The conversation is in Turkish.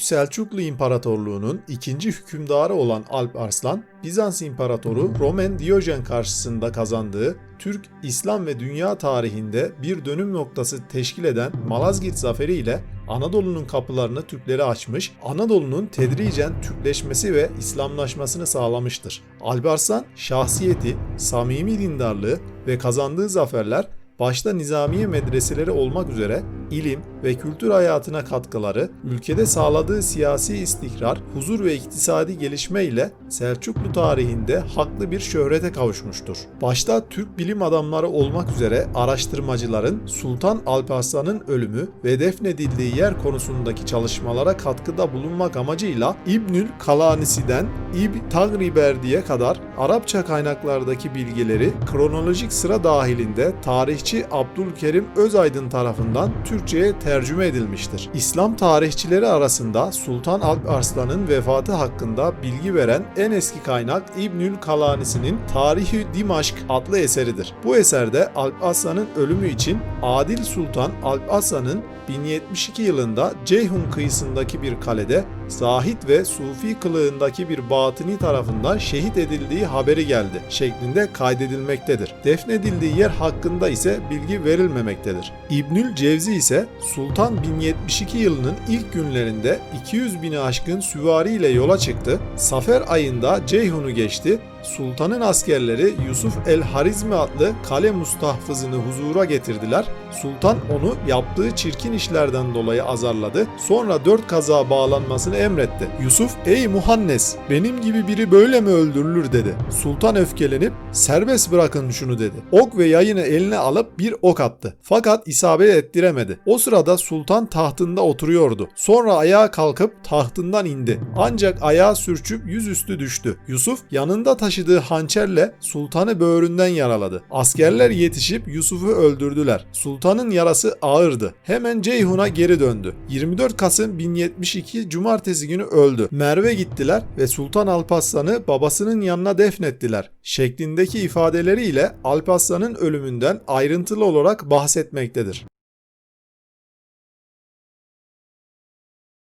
Büyük Selçuklu İmparatorluğu'nun ikinci hükümdarı olan Alp Arslan, Bizans İmparatoru Roman Diyojen karşısında kazandığı Türk, İslam ve dünya tarihinde bir dönüm noktası teşkil eden Malazgirt Zaferi ile Anadolu'nun kapılarını Türklere açmış, Anadolu'nun tedricen Türkleşmesi ve İslamlaşmasını sağlamıştır. Alparslan, şahsiyeti, samimi dindarlığı ve kazandığı zaferler başta nizamiye medreseleri olmak üzere ilim ve kültür hayatına katkıları, ülkede sağladığı siyasi istikrar, huzur ve iktisadi gelişme ile Selçuklu tarihinde haklı bir şöhrete kavuşmuştur. Başta Türk bilim adamları olmak üzere araştırmacıların Sultan Alparslan'ın ölümü ve defnedildiği yer konusundaki çalışmalara katkıda bulunmak amacıyla İbnül Kalanisi'den İb Tagriberdi'ye kadar Arapça kaynaklardaki bilgileri kronolojik sıra dahilinde tarihçi Abdülkerim Özaydın tarafından Türkçe'ye tercüme edilmiştir. İslam tarihçileri arasında Sultan Alp Arslan'ın vefatı hakkında bilgi veren en eski kaynak İbnül Kalanisi'nin Tarihi Dimaşk adlı eseridir. Bu eserde Alp Arslan'ın ölümü için Adil Sultan Alp Arslan'ın 1072 yılında Ceyhun kıyısındaki bir kalede zahit ve sufi kılığındaki bir batini tarafından şehit edildiği haberi geldi şeklinde kaydedilmektedir. Defnedildiği yer hakkında ise bilgi verilmemektedir. İbnül Cevzi ise Sultan 1072 yılının ilk günlerinde 200 bini aşkın süvari ile yola çıktı. Safer ayında Ceyhun'u geçti Sultanın askerleri Yusuf el-Harizmi adlı kale mustahfızını huzura getirdiler. Sultan onu yaptığı çirkin işlerden dolayı azarladı. Sonra dört kaza bağlanmasını emretti. Yusuf, ey Muhannes benim gibi biri böyle mi öldürülür dedi. Sultan öfkelenip serbest bırakın şunu dedi. Ok ve yayını eline alıp bir ok attı. Fakat isabet ettiremedi. O sırada sultan tahtında oturuyordu. Sonra ayağa kalkıp tahtından indi. Ancak ayağı sürçüp yüzüstü düştü. Yusuf yanında taşıdığı hançerle sultanı böğründen yaraladı. Askerler yetişip Yusuf'u öldürdüler. Sultanın yarası ağırdı. Hemen Ceyhun'a geri döndü. 24 Kasım 1072 Cumartesi günü öldü. Merve gittiler ve Sultan Alparslan'ı babasının yanına defnettiler şeklindeki ifadeleriyle Alparslan'ın ölümünden ayrıntılı olarak bahsetmektedir.